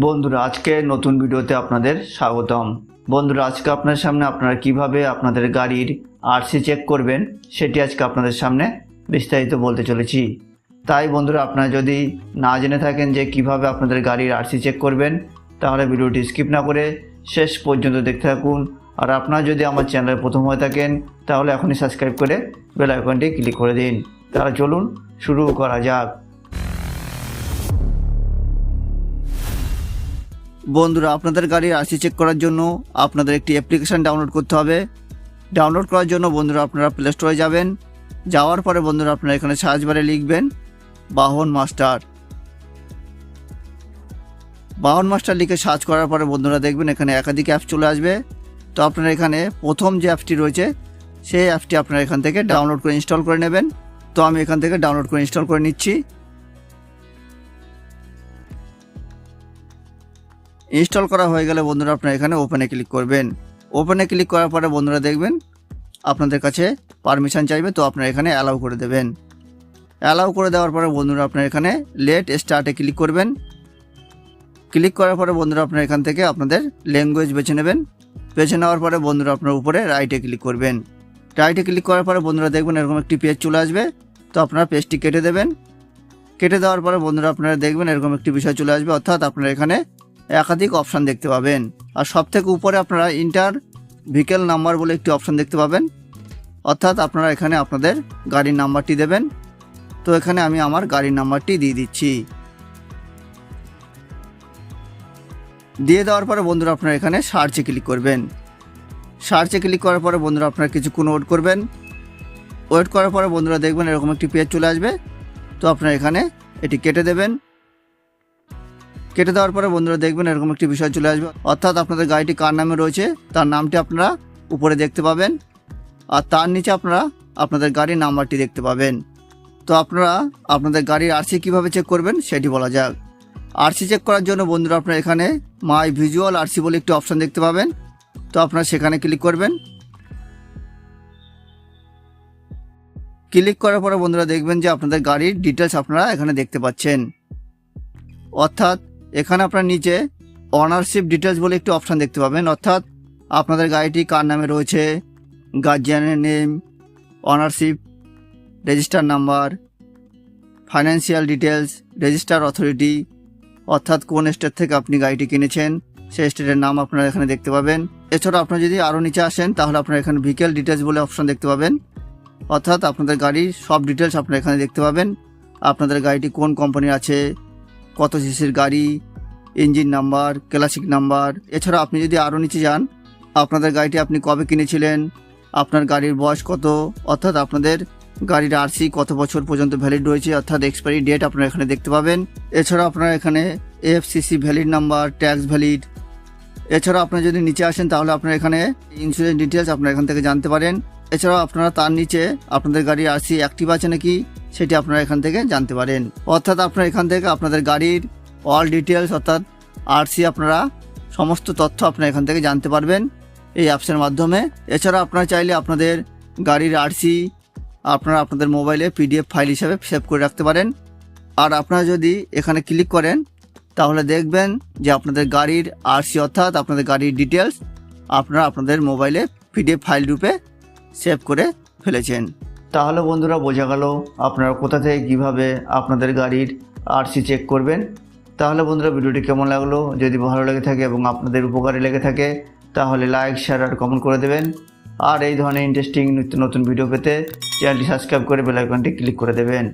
বন্ধুরা, আজকে নতুন ভিডিওতে আপনাদের স্বাগতম। বন্ধুরা, আজকে আপনার সামনে আপনারা কীভাবে আপনাদের গাড়ির আরসি চেক করবেন, সেটি আজকে আপনাদের সামনে বিস্তারিত বলতে চলেছি। তাই বন্ধুরা, আপনারা যদি না জেনে থাকেন যে কীভাবে আপনাদের গাড়ির আরসি চেক করবেন, তাহলে ভিডিওটি স্কিপ না করে শেষ পর্যন্ত দেখতে থাকুন। আর আপনারা যদি আমার চ্যানেলে প্রথম হয়ে থাকেন, তাহলে এখনই সাবস্ক্রাইব করে বেল আইকনটি ক্লিক করে দিন। তাহলে চলুন শুরু করা যাক। বন্ধুরা, আপনাদের গাড়ির আরসি চেক করার জন্য আপনাদের একটি অ্যাপ্লিকেশন ডাউনলোড করতে হবে। ডাউনলোড করার জন্য বন্ধুরা, আপনারা প্লে স্টোরে যাবেন। যাওয়ার পরে বন্ধুরা, আপনারা এখানে সার্চ বারে লিখবেন, বাহন মাস্টার। বাহন মাস্টার লিখে সার্চ করার পরে বন্ধুরা দেখবেন এখানে একাধিক অ্যাপস চলে আসবে। তো আপনারা এখানে প্রথম যে অ্যাপটি রয়েছে, সেই অ্যাপটি আপনারা এখান থেকে ডাউনলোড করে ইনস্টল করে নেবেন। তো আমি এখান থেকে ডাউনলোড করে ইনস্টল করে নিচ্ছি। ইনস্টল করা হয়ে গেলে বন্ধুরা আপনারা এখানে ওপেনে ক্লিক করবেন। ওপেনে ক্লিক করার পরে বন্ধুরা দেখবেন, আপনাদের কাছে পারমিশন চাইবে, তো আপনারা এখানে অ্যালাউ করে দেবেন। অ্যালাউ করে দেওয়ার পরে বন্ধুরা আপনারা এখানে লেট স্টার্টে ক্লিক করবেন। ক্লিক করার পরে বন্ধুরা আপনারা এখান থেকে আপনাদের ল্যাঙ্গুয়েজ বেছে নেবেন। বেছে নেওয়ার পরে বন্ধুরা আপনার উপরে রাইটে ক্লিক করবেন। রাইটে ক্লিক করার পরে বন্ধুরা দেখবেন এরকম একটি পেজ চলে আসবে, তো আপনারা পেজটি কেটে দেবেন। কেটে দেওয়ার পরে বন্ধুরা আপনারা দেখবেন এরকম একটি বিষয় চলে আসবে, অর্থাৎ আপনারা এখানে একাধিক অপশান দেখতে পাবেন। আর সব থেকে উপরে আপনারা ইন্টার ভিকেল নাম্বার বলে একটি অপশান দেখতে পাবেন। অর্থাৎ আপনারা এখানে আপনাদের গাড়ির নাম্বারটি দেবেন। তো এখানে আমি আমার গাড়ির নাম্বারটি দিয়ে দিচ্ছি। দিয়ে দেওয়ার পরে বন্ধুরা আপনারা এখানে সার্চে ক্লিক করবেন। সার্চে ক্লিক করার পরে বন্ধুরা আপনারা কিছুক্ষণ ওয়েট করবেন। ওয়েট করার পরে বন্ধুরা দেখবেন এরকম একটি পেজ চলে আসবে। তো আপনারা এখানে এটি কেটে দেবেন। কেটে দেওয়ার পরে বন্ধুরা দেখবেন এরকম একটি বিষয় চলে আসবে। অর্থাৎ আপনাদের গাড়িটি কার নামে রয়েছে, তার নামটি আপনারা উপরে দেখতে পাবেন আর তার নিচে আপনারা আপনাদের গাড়ির নাম্বারটি দেখতে পাবেন। তো আপনারা আপনাদের গাড়ির আরসি কীভাবে চেক করবেন সেটি বলা যাক। আরসি চেক করার জন্য বন্ধুরা আপনারা এখানে মাই ভিজুয়াল আরসি বলে একটি অপশান দেখতে পাবেন। তো আপনারা সেখানে ক্লিক করবেন। ক্লিক করার পরে বন্ধুরা দেখবেন যে আপনাদের গাড়ির ডিটেলস আপনারা এখানে দেখতে পাচ্ছেন। অর্থাৎ এখানে আপনার নিচে অনারশিপ ডিটেলস বলে একটি অপশান দেখতে পাবেন। অর্থাৎ আপনাদের গাড়িটি কার নামে রয়েছে গার্জিয়ানের name ownership register number financial details register authority অর্থাৎ কোন স্টেট থেকে আপনি গাড়িটি কিনেছেন, সেই স্টেটের নাম আপনারা এখানে দেখতে পাবেন। এছাড়া আপনারা যদি আরও নিচে আসেন, তাহলে আপনারা এখানে ভিকেল ডিটেলস বলে অপশান দেখতে পাবেন। অর্থাৎ আপনাদের গাড়ির সব ডিটেলস আপনারা এখানে দেখতে পাবেন। আপনাদের গাড়িটি কোন কোম্পানির আছে কত সিসির গাড়ি ইঞ্জিন নাম্বার ক্লাসিক নাম্বার এছাড়া আপনি যদি আরও নিচে যান, আপনাদের গাড়িটি আপনি কবে কিনেছিলেন, আপনার গাড়ির বয়স কত, অর্থাৎ আপনাদের গাড়ির আরসি কত বছর পর্যন্ত ভ্যালিড রয়েছে, অর্থাৎ এক্সপায়ারি ডেট আপনারা এখানে দেখতে পাবেন। এছাড়া আপনারা এখানে FCC valid number tax valid এছাড়া আপনারা যদি নিচে আসেন, তাহলে আপনারা এখানে ইন্স্যুরেন্স ডিটেলস আপনারা এখান থেকে জানতে পারেন। এছাড়াও আপনারা তার নিচে আপনাদের গাড়ির আরসি অ্যাক্টিভ আছে নাকি সেটি আপনারা এখান থেকে জানতে পারেন। অর্থাৎ আপনারা এখান থেকে আপনাদের গাড়ির অল ডিটেলস অর্থাৎ আরসি আপনারা সমস্ত তথ্য আপনারা এখান থেকে জানতে পারবেন এই অ্যাপসের মাধ্যমে। এছাড়া আপনারা চাইলে আপনাদের গাড়ির আরসি আপনারা আপনাদের মোবাইলে পিডিএফ ফাইল হিসাবে সেভ করে রাখতে পারেন। আর আপনারা যদি এখানে ক্লিক করেন, তাহলে দেখবেন যে আপনাদের গাড়ির আরসি অর্থাৎ আপনাদের গাড়ির ডিটেলস আপনারা আপনাদের মোবাইলে পিডিএফ ফাইল রূপে সেভ করে ফেলেছেন। তাহলে বন্ধুরা বোঝা গেল আপনারা কোথা থেকে কীভাবে আপনাদের গাড়ির আরসি চেক করবেন। তাহলে বন্ধুরা ভিডিওটি কেমন লাগল? যদি ভালো লেগে থাকে এবং আপনাদের উপকারে লেগে থাকে, তাহলে লাইক শেয়ার আর কমেন্ট করে দেবেন। আর এই ধরনের ইন্টারেস্টিং নিত্য নতুন ভিডিও পেতে চ্যানেলটি সাবস্ক্রাইব করে বেলাইকনটি ক্লিক করে দেবেন।